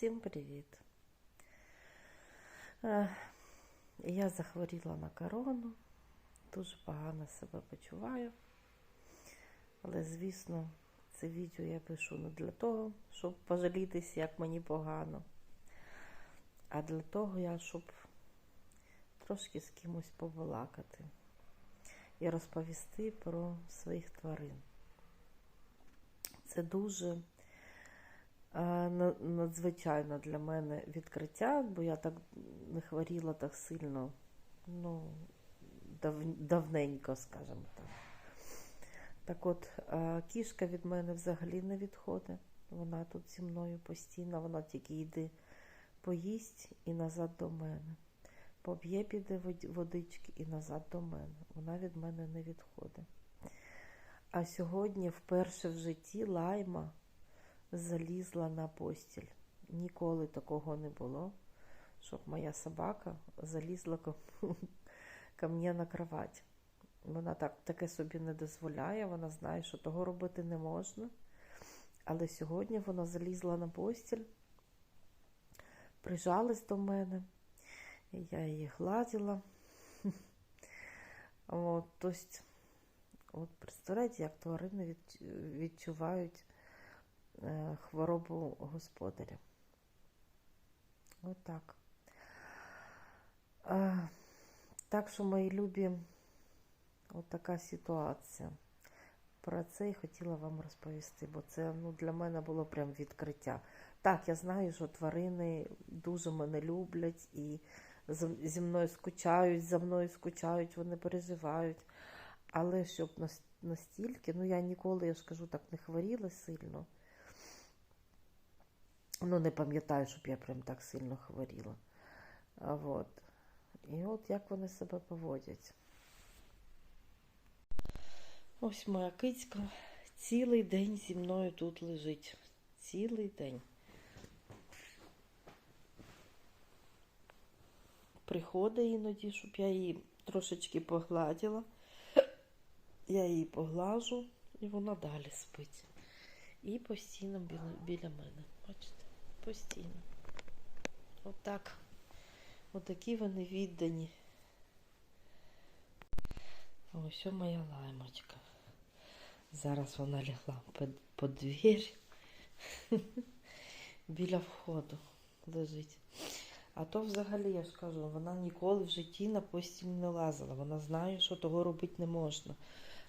Всім привіт! Е, Я захворіла на корону, дуже погано себе почуваю. Але, звісно, це відео я пишу не для того, щоб пожалітися, як мені погано, а для того, я, щоб трошки з кимось побалакати і розповісти про своїх тварин. Це дуже е, на- надзвичайно для мене відкриття, бо я так не хворіла так сильно, ну, дав- давненько, скажімо так. Так от, е, кішка від мене взагалі не відходить. Вона тут зі мною постійно, вона тільки йде поїсть і назад до мене. Поб'є піде водички і назад до мене. Вона від мене не відходить. А сьогодні вперше в житті лайма залізла на постіль. Ніколи такого не було, щоб моя собака залізла ко, мені на кровать. Вона так, таке собі не дозволяє, вона знає, що того робити не можна. Але сьогодні вона залізла на постіль, прижалась до мене, я її гладила. От, тобто, от представляєте, як тварини відчувають хворобу господаря. Отак. Е, так що, мої любі, от ситуація. Про це і хотіла вам розповісти, бо це ну, для мене було прям відкриття. Так, я знаю, що тварини дуже мене люблять і зі мною скучають, за мною скучають, вони переживають. Але щоб настільки, ну я ніколи, я ж кажу, так не хворіла сильно. Ну, не пам'ятаю, щоб я прям так сильно хворіла. А от. І от як вони себе поводять. Ось моя кицька цілий день зі мною тут лежить. Цілий день. Приходить іноді, щоб я її трошечки погладила. Я її поглажу, і вона далі спить. І постійно біля, біля мене. Бачите? Постійно. Отак. Отакі вони віддані. Ось о моя лаймочка. Зараз вона лягла під, двері. Біля входу лежить. А то взагалі, я ж кажу, вона ніколи в житті на постіль не лазила. Вона знає, що того робити не можна.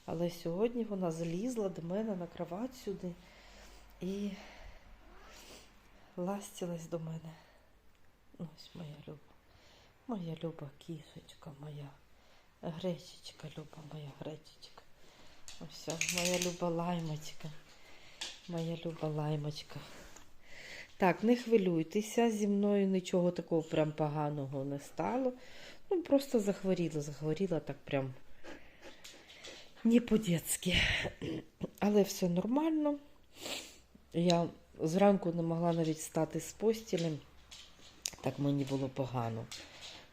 Але сьогодні вона залізла до мене на кровать сюди і ластилась до мене. Ось моя люба. Моя люба кішечка моя. Гречечка, люба моя гречечка. Ось моя люба лаймочка. Моя люба лаймочка. Так, не хвилюйтеся, зі мною нічого такого прям поганого не стало. Ну, просто захворіла, захворіла так прям не по-дєцьки. Але все нормально. Я зранку не могла навіть встати з постілі, так мені було погано.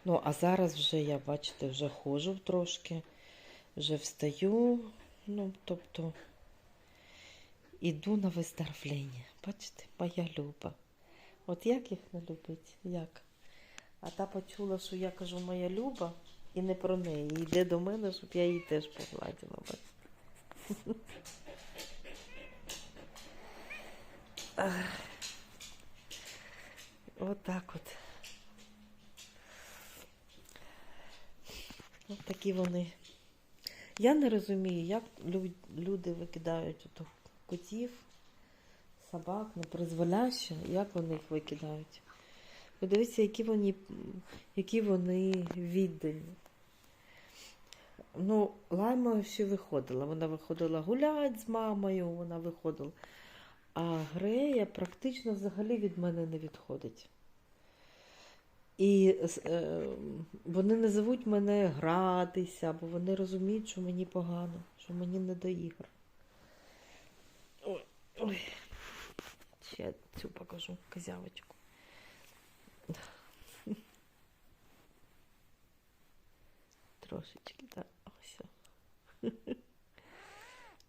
Ну, а зараз вже я, бачите, вже ходжу трошки, вже встаю, ну, тобто іду на виздоровлення. Бачите, моя люба. От як їх не любить? Як? А та почула, що я кажу моя люба, і не про неї. Йде до мене, щоб я її теж погладила. Бачите? Отак от. От такі вони. Я не розумію, як люди викидають котів, собак, непризволяще, як вони їх викидають. Подивіться, які вони, які вони віддані. Ну, лайма ще виходила. Вона виходила гуляти з мамою, вона виходила. А Грея практично взагалі від мене не відходить. І е, вони не зовуть мене гратися, бо вони розуміють, що мені погано, що мені не до ігор. Ой, ой. Ще цю покажу козявочку. Трошечки, так. Ось.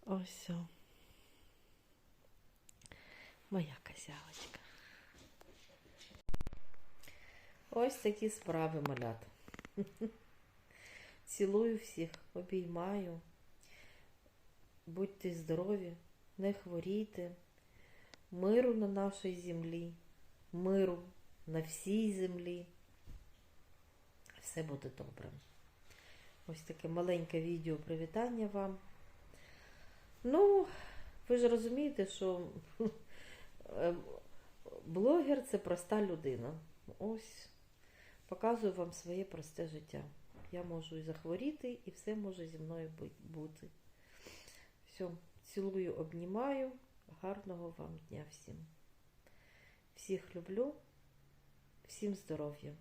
Ось. Моя козявочка. Ось такі справи малят. Цілую всіх, обіймаю. Будьте здорові, не хворійте. Миру на нашій землі, миру на всій землі. Все буде добре. Ось таке маленьке відео привітання вам. Ну, ви ж розумієте, що блогер це проста людина. Ось показую вам своє просте життя. Я можу і захворіти, і все може зі мною бути. Все, цілую, обнімаю. Гарного вам дня всім. Всіх люблю, всім здоров'я.